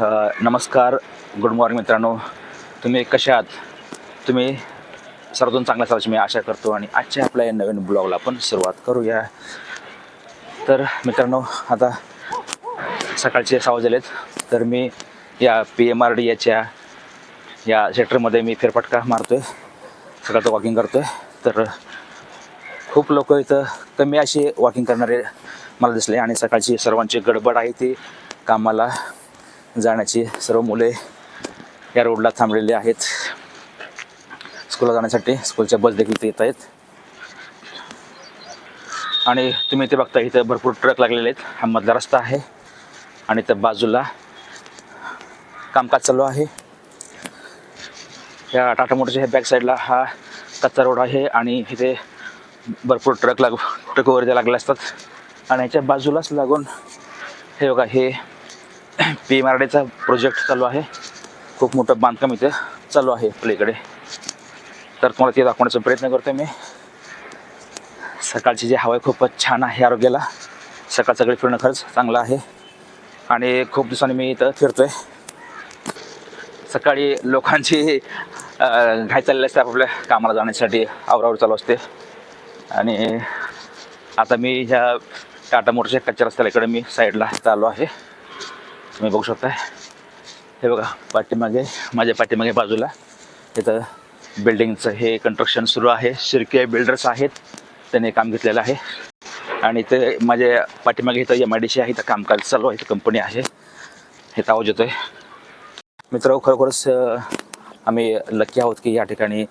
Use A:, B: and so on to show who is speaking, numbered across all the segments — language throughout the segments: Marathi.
A: नमस्कार. गुड मॉर्निंग मित्रांनो. तुम्ही कसे आहात? तुम्ही सर्वातून चांगल्या असायची मी आशा करतो आणि आजच्या आपल्या या नवीन ब्लॉगला आपण सुरुवात करूया. तर मित्रांनो आता सकाळचे सहा वाजलेत तर मी या पी एम आर डी याच्या या सेक्टरमध्ये मी फेरफटका मारतो आहे सकाळचं वॉकिंग करतो आहे तर खूप लोक इथं कमी असे वॉकिंग करणारे मला दिसले आणि सकाळची सर्वांची गडबड आहे ती कामाला जाण्याची सर्व मुले या रोडला थांबलेली आहेत. स्कूलला जाण्यासाठी स्कूलच्या बस देखील ते येत आहेत. आणि तुम्ही इथे बघता इथं भरपूर ट्रक लागलेले आहेत. हा मधला रस्ता आहे आणि त्या बाजूला कामकाज चालू आहे. या टाटा मोटरच्या ह्या बॅक साईडला हा कच्चा रोड आहे आणि इथे भरपूर ट्रक लाग ट्रक वगैरे लागले असतात. आणि याच्या बाजूलाच लागून हे बघा हे पी एम आर डीचा प्रोजेक्ट चालू आहे. खूप मोठं बांधकाम इथे चालू आहे पलीकडे. तर तुम्हाला ते दाखवण्याचा प्रयत्न करतो मी. सकाळची जी हवा आहे खूपच छान आहे आरोग्याला. सकाळ सकाळी फिरणं खरंच चांगलं आहे. आणि खूप दिवसांनी मी इथं फिरतोय. सकाळी लोकांची अं, घाई चाललेली असते आपल्या कामाला जाण्यासाठी. आवरावर चालू असते. आणि आता मी ह्या टाटा मोटरच्या कच्च्या रस्त्याला इकडे मी साईडला चालू आहे. तुम्ही बघू शकताय. हे बघा पाठीमागे माझ्या पाठीमागे बाजूला इथं बिल्डिंगचं हे कन्स्ट्रक्शन सुरू आहे. शिर्के बिल्डर्स आहेत. त्यांनी काम घेतलेलं आहे. आणि इथे माझ्या पाठीमागे इथं एम आय डी सी आहे. इथं कामकाज चालू आहे. इथं कंपनी आहे. हे आवाज येतोय. मित्र खरोखरच आम्ही लकी आहोत की या ठिकाणी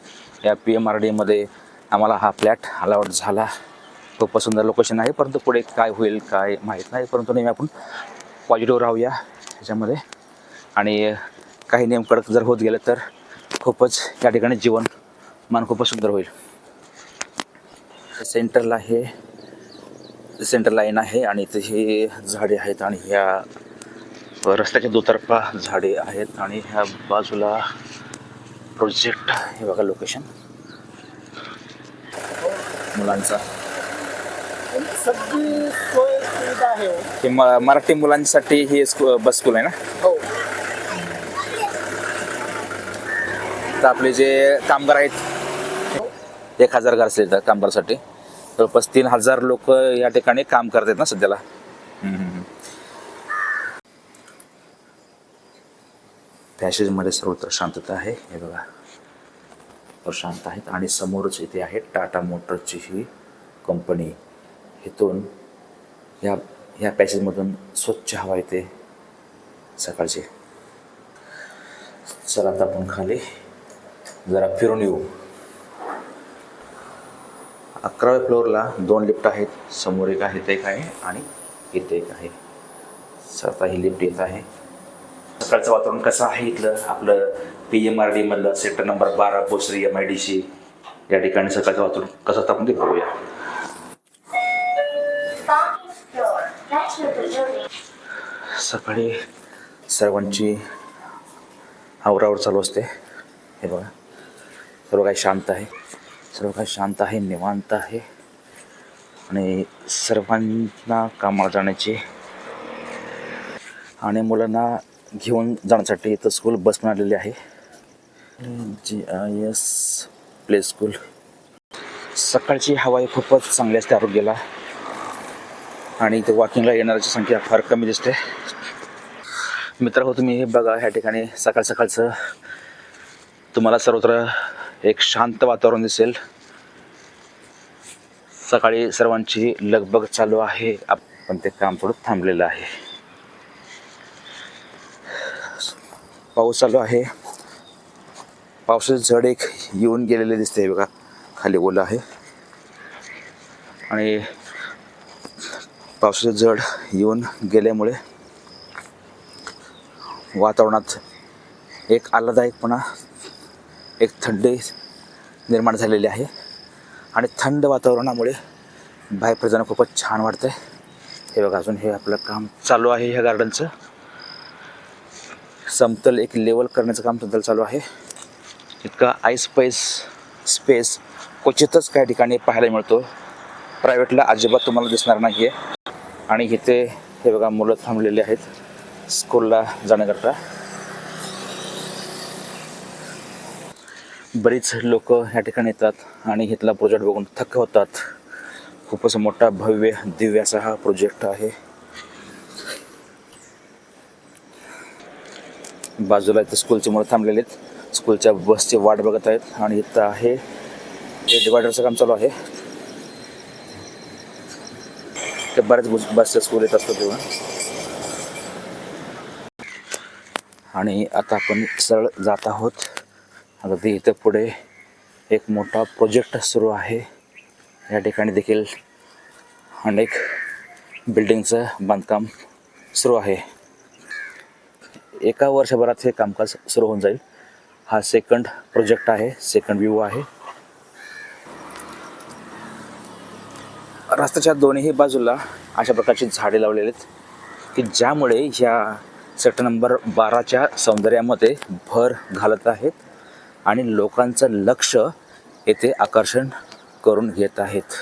A: या पी एम आर डीमध्ये आम्हाला हा फ्लॅट अलाउड झाला. खूप सुंदर लोकेशन आहे. परंतु पुढे काय होईल काय माहीत नाही. परंतु नेहमी आपण पॉझिटिव्ह राहूया. ह्याच्यामध्ये आणि काही नियम कडक जर होत गेलं तर खूपच या ठिकाणी जीवन मान खूपच सुंदर होईल. सेंटरला हे सेंटर लाईन आहे आणि इथे हे झाडे आहेत आणि ह्या रस्त्याच्या दुतर्फा झाडे आहेत आणि ह्या बाजूला प्रोजेक्ट हे बघा लोकेशन. मुलांचा
B: सगळी सोय सुविधा आहे. हो.
A: हे म- मराठी मुलांसाठी ही स्कू बस स्कूल आहे ना?
B: हो.
A: तर आपले जे कामगार आहेत. एक हजार घर असले तर कामगारासाठी. जवळपास तीन हजार लोक या ठिकाणी काम करतात ना सध्याला. हम्म, हम्म, हम्म. पॅसेजमध्ये सर्वत्र शांतता आहे. हे बघा. तर शांत आहेत आणि समोरच इथे आहे टाटा मोटरची ही कंपनी. इथून ह्या ह्या पॅसेजमधून स्वच्छ हवा येते सकाळची. चला आता आपण खाली जरा फिरून येऊ. अकराव्या फ्लोअरला दोन लिफ्ट आहेत. समोर एक आहे इथे एक आहे आणि इथे एक आहे. सर आता ही लिफ्ट येत आहे. सकाळचं वातावरण कसं आहे इथलं? आपलं पी एम आर डी मधलं सेक्टर नंबर बारा Bhosari M I D C या ठिकाणी सकाळचं वातावरण कसं आपण ते बघूया. सकाळी सर्वांची आवरावर चालू असते. हे बघा. सर्व काही शांत आहे. सर्व काही शांत आहे निवांत आहे. आणि सर्वांना कामाला जाण्याची आणि मुलांना घेऊन जाण्यासाठी इथं स्कूल बस पण आलेली आहे. G I S play school सकाळची हवा ही खूपच चांगली असते आरोग्याला. आणि इथे वॉकिंगला येणाऱ्याची संख्या फार कमी दिसते. मित्र हो तुम्ही हे बघा ह्या ठिकाणी सकाळ सकाळचं तुम्हाला सर्वत्र एक शांत वातावरण दिसेल. सकाळी सर्वांची लगबग चालू आहे. आपण ते काम थोडं थांबलेलं आहे. पाऊस चालू आहे. पावसाचे झड एक येऊन गेलेले दिसते. बघा खाली ओलं आहे. आणि पावसाचे जड येऊन गेल्यामुळे वातावरणात एक आल्हादायकपणा एक थंडी निर्माण झालेली आहे आणि थंड वातावरणामुळे बाहेर प्रजाना खूपच छान वाटतं आहे हे बघा अजून हे आपलं काम चालू आहे ह्या गार्डनचं समतल एक लेवल करण्याचं काम समतल चालू आहे. इतका आईस पैस स्पेस क्वचितच काही ठिकाणी पाहायला मिळतो. प्रायव्हेटला अजिबात तुम्हाला दिसणार नाही आहे आणि इथे हे बघा मुलं थांबलेले आहेत. स्कूलला जाण्याकरता. बरीच लोक या ठिकाणी येतात आणि इथला प्रोजेक्ट बघून थक्क होतात. खूपच मोठा भव्य दिव्य असा हा प्रोजेक्ट आहे. बाजूला इथं स्कूलचे मुलं थांबलेले आहेत. स्कूलच्या बसची वाट बघत आहेत आणि इथं आहे. हे डिवायडरचं काम चालू आहे. ते बऱ्याच बस बसच्या स्कूल येत असतात तेव्हा. आणि आता आपण सरळ जात आहोत. आता ते इथं पुढे एक मोठा प्रोजेक्ट सुरू आहे. या ठिकाणी देखील अनेक बिल्डिंगचं बांधकाम सुरू आहे. एका वर्षभरात हे कामकाज सुरू होऊन जाईल. हा सेकंड प्रोजेक्ट आहे. सेकंड व्ह्यू आहे. रस्त्याच्या दोन्ही बाजूला अशा प्रकारची झाडे लावलेली आहेत की ज्यामुळे ह्या सेक्टर नंबर बाराच्या सौंदर्यामध्ये भर घालत आहेत आणि लोकांचं लक्ष येथे आकर्षण करून घेत आहेत.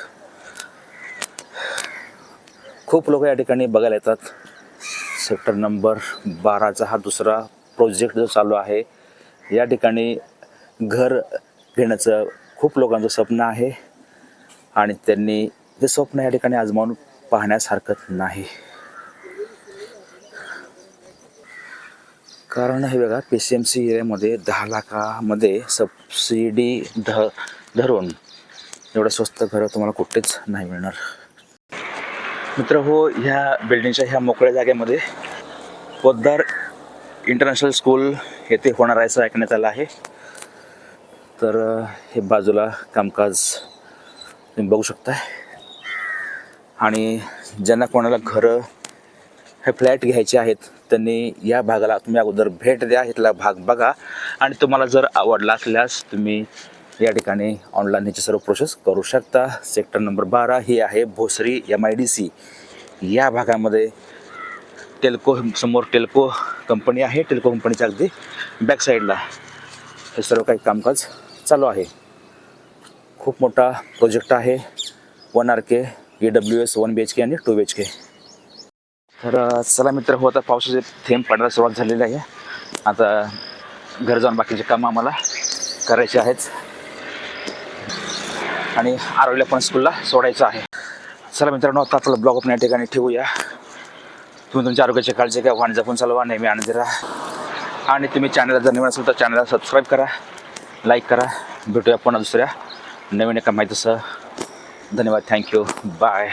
A: खूप लोक या ठिकाणी बघायला येतात. सेक्टर नंबर बाराचा हा दुसरा प्रोजेक्ट जो चालू आहे या ठिकाणी घर घेण्याचं खूप लोकांचं स्वप्न आहे आणि त्यांनी ते स्वप्न या ठिकाणी आजमावून पाहण्यास हरकत नाही. कारण हे बघा पी सी एम सी एरियामध्ये दहा लाखामध्ये सबसिडी ध धरून एवढं स्वस्त घरं तुम्हाला कुठेच नाही मिळणार. मित्र हो ह्या बिल्डिंगच्या ह्या मोकळ्या जागेमध्ये पोद्दार इंटरनॅशनल स्कूल येथे होणार आहे असं ऐकण्यात आलं आहे. तर हे बाजूला कामकाज तुम्ही बघू शकता आणि ज्यांना कोणाला घरं हे फ्लॅट घ्यायचे आहेत त्यांनी या भागाला तुम्ही अगोदर भेट द्या इथला भाग बघा. आणि तुम्हाला जर आवडला असल्यास तुम्ही या ठिकाणी ऑनलाईन ह्याची सर्व प्रोसेस करू शकता. सेक्टर नंबर बारा ही आहे Bhosari M I D C या भागामध्ये टेल्को समोर टेल्को कंपनी आहे. टेल्को कंपनीच्या अगदी बॅक साईडला हे सर्व काही कामकाज चालू आहे. खूप मोठा प्रोजेक्ट आहे. One R K A W S one B H K आणि टू बी एच के तर चला मित्र हो आता पावसाचे थेंब पडायला सुरुवात झालेली आहे. आता घर जाऊन बाकीचे कामं आम्हाला करायचे आहेत. आणि आरोग्य पण स्कूलला सोडायचं आहे. चला मित्रांनो आता आपला ब्लॉग आपण या ठिकाणी ठेवूया. तुम्ही तुमच्या आरोग्याची काळजी घ्या. वाण जपून चालवा. नेहमी आनंदी राहा. आणि तुम्ही चॅनलला जर नवीन असेल तर चॅनलला सबस्क्राईब करा. लाईक करा. भेटूया पुन्हा दुसऱ्या नवीन एका माहितीसह. धन्यवाद थँक्यू बाय